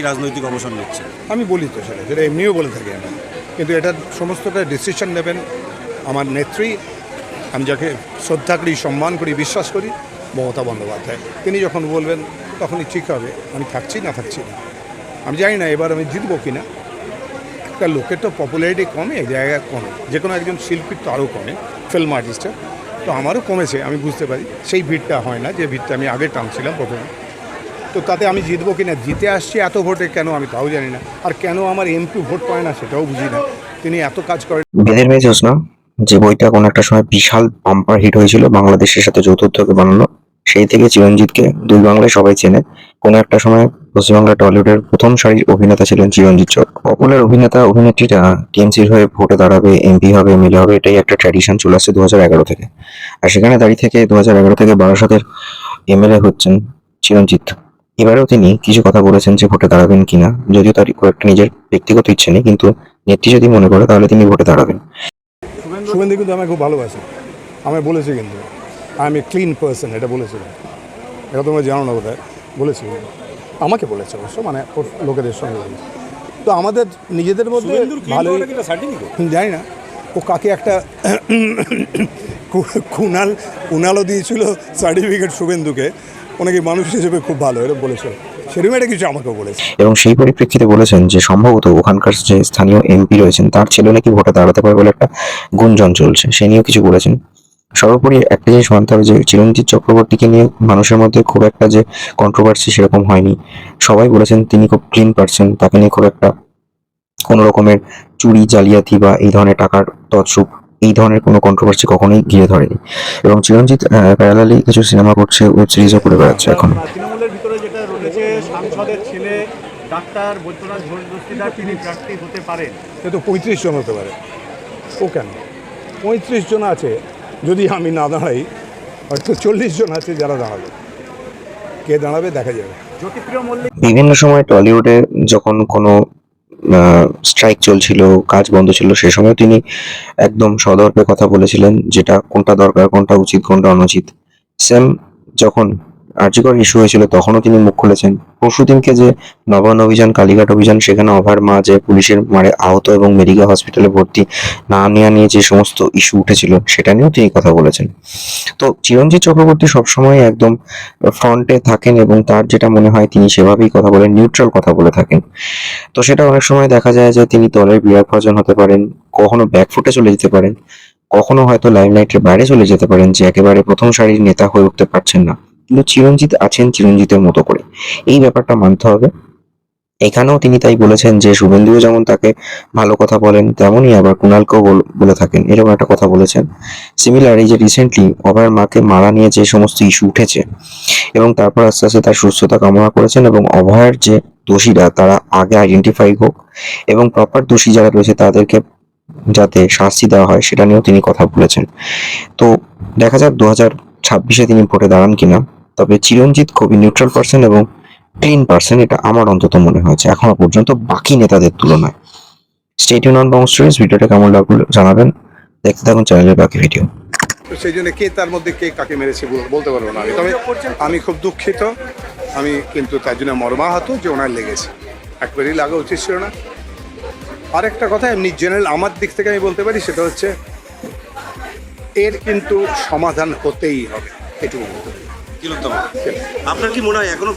নাকি রাজনৈতিক অবসর নিচ্ছেন আমি বলি তো সেটা, যেটা এমনিও বলে থাকি আমি। কিন্তু এটার সমস্তটা ডিসিশন নেবেন আমার নেত্রী। আমি যাকে শ্রদ্ধা করি, সম্মান করি, বিশ্বাস করি, মমতা বন্দ্যোপাধ্যায়। তিনি যখন বলবেন, তখনই ঠিক হবে। আমি থাকছি না থাকছি না। আমি জানি না এবার আমি জিতবো কি না। একটা লোকের তো পপুলারিটি কমে, জায়গা কমে। যে কোনো একজন শিল্পীর তো আরও কমে ফিল্ম আর্টিস্টের তো আমারও কমেছে, আমি বুঝতে পারি। সেই ভিড়টা হয় না, যে ভিড়টা আমি আগে টানছিলাম প্রথমে। তো তাতে আমি জিতবো কিনা জিতে আসছি, এত ভোটে কেন আমি তাও জানি না। আর কেন আমার এমপি ভোট পায় না সেটাও বুঝি না। তিনি এত কাজ করেন। বেদের মেয়ে জোসনা যে বইটা কোনো একটা সময় বিশাল বাম্পার হিট হয়েছিল, বাংলাদেশের সাথে যৌথ উদ্যোগে বানানো, সেই থেকে চিরঞ্জিতকে দুই বাংলায় সবাই চেনে। কোনো একটা সময় পশ্চিমবাংলা টলিউডের প্রথম সারির অভিনেতা ছিলেন চিরঞ্জিত চক পপুলার অভিনেতা, অভিনেত্রীরা টিএমসির হয়ে ভোটে দাঁড়াবে, এমপি হবে, এমএলএ হবে, এটাই একটা ট্র্যাডিশন চলে আসছে দু এগারো থেকে। আর সেখানে দাঁড়িয়ে থেকে দু হাজার এগারো থেকে বারাসাতের এমএলএ হচ্ছেন চিরঞ্জিত। এবারেও তিনি কিছু কথা বলেছেন যে ভোটে দাঁড়াবেন কিনা। যদিও তার খুব একটা নিজের ব্যক্তিগত ইচ্ছে নেই কিন্তু নেত্রী যদি মনে করে তাহলে তিনি ভোটে দাঁড়াবেন। শুভেন্দু কিন্তু আমাকে খুব ভালোবাসে। আমায় বলেছি কিন্তু। I am a clean person এটা বলেছে। এটা তোমরা জানো না বোধহয়। বলেছে। আমাকে বলেছে অবশ্য মানে লোকেদের সঙ্গে তো আমাদের নিজেদের মধ্যে ভালোই জানি না। ও কাকে একটা কুনাল কুনালও দিয়েছিল সার্টিফিকেট শুভেন্দুকে। ওনাকে মানুষ হিসেবে খুব ভালো, এটা বলেছে। এবং সেই পরিপ্রেক্ষিতে বলেছেন যে, সম্ভবত ওখানকার যে স্থানীয় এমপি রয়েছেন, তার ছেলে নাকি ভোটে দাঁড়াতে পারে বলে একটা গুঞ্জন চলছে। সে নিয়েও কিছু বলেছেন। সর্বোপরি একটা জিনিস মানতে হবে যে, চিরঞ্জিত চক্রবর্তীকে নিয়ে মানুষের মধ্যে খুব একটা যে কন্ট্রোভার্সি সেরকম হয়নি। সবাই বলেছেন তিনি খুব ক্লিন পার্সন তাকে নিয়ে খুব একটা কোনো রকমের চুরি, জালিয়াতি বা এই ধরনের টাকার তৎসুপ এই ধরনের কোনো কন্ট্রোভার্সি কখনোই ঘিরে ধরেনি। এবং চিরঞ্জিত প্যারালালি কিছু সিনেমা করছে ওয়েব সিরিজও করে বেড়াচ্ছে এখন। তৃণমূলের ভিতরে যেটা রয়েছে সাংসদের ছেলে ডাক্তার বৈদ্যনাথ ঘোষ দস্তিদার তিনি প্রার্থী হতে পারেন। সে তো পঁয়ত্রিশ জন হতে পারে। ও কেন? পঁয়ত্রিশ জন আছে যদি আমি না দাঁড়াই হয়তো চল্লিশ জন আছে যারা দাঁড়াবে। কে দাঁড়াবে দেখা যাবে। বিভিন্ন সময় টলিউডে যখন কোনো স্ট্রাইক চলছিল, কাজ বন্ধ ছিল, সে সময় তিনি একদম সদর্পে কথা বলেছিলেন, যেটা কোনটা দরকার, কোনটা উচিত, কোনটা অনুচিত। সেম যখন আর্যিকর ইস্যু হয়েছিল, তখনও তিনি মুখ খুলেছেন। পরশু দিনকে যে নবান অভিযান, কালীঘাট অভিযান, সেখানে অভার মা যে পুলিশের মারে আহত এবং মেডিকেল হসপিটালে ভর্তি না নেওয়া নিয়ে যে সমস্ত ইস্যু উঠেছিল, সেটা নিয়েও তিনি কথা বলেছেন। তো চিরঞ্জিত চক্রবর্তী সবসময় একদম ফ্রন্টে থাকেন এবং তার যেটা মনে হয় তিনি সেভাবেই কথা বলেন নিউট্রাল কথা বলে থাকেন। তো সেটা অনেক সময় দেখা যায় যে তিনি দলের বিরাট হতে পারেন, কখনো ব্যাকফুটে চলে যেতে পারেন, কখনো হয়তো লাইমলাইটের বাইরে চলে যেতে পারেন, যে একেবারে প্রথম সারির নেতা হয়ে উঠতে পারছেন না। কিন্তু চিরঞ্জিত আছেন চিরঞ্জিতের মতো করে। এই ব্যাপারটা মানতে হবে। এখানেও তিনি তাই বলেছেন যে, শুভেন্দুও যেমন তাকে ভালো কথা বলেন, তেমনই আবার কুণালকেও বলে থাকেন। এরকম একটা কথা বলেছেন। সিমিলার এই যে রিসেন্টলি অভয়ের মাকে মারা নিয়ে যে সমস্ত ইস্যু উঠেছে এবং তারপর আস্তে আস্তে তার সুস্থতা কামনা করেছেন এবং অভয়ের যে দোষীরা, তারা আগে আইডেন্টিফাই হোক এবং প্রপার দোষী যারা রয়েছে তাদেরকে যাতে শাস্তি দেওয়া হয়, সেটা নিয়েও তিনি কথা বলেছেন। তো দেখা যাক দু হাজার ছাব্বিশে তিনি ভোটে দাঁড়ান কিনা। তবে চিরঞ্জিত খুবই নিউট্রাল পার্সন এবং ক্লিন পার্সন এটা আমার অন্তত মনে হয়েছে। এখনও পর্যন্ত বাকি নেতাদের তুলনায়। স্টেট ইউনিয়ন বং স্টোরিজ ভিডিওটা কেমন লাগল জানাবেন। দেখতে থাকুন চ্যানেলের বাকি ভিডিও সেই জন্য কে তার মধ্যে কে কাকে মেরেছে বলতে পারব না আমি। তবে আমি খুব দুঃখিত। আমি কিন্তু তার জন্য মর্মাহত যে ওনার লেগেছে। একবারই লাগা উচিত ছিল না। আরেকটা কথা, এমনি জেনারেল আমার দিক থেকে আমি বলতে পারি, সেটা হচ্ছে এর কিন্তু সমাধান হতেই হবে। এটুকু বলতে পারি। তিলোত্তমা। আপনার কি মনে হয় এখনও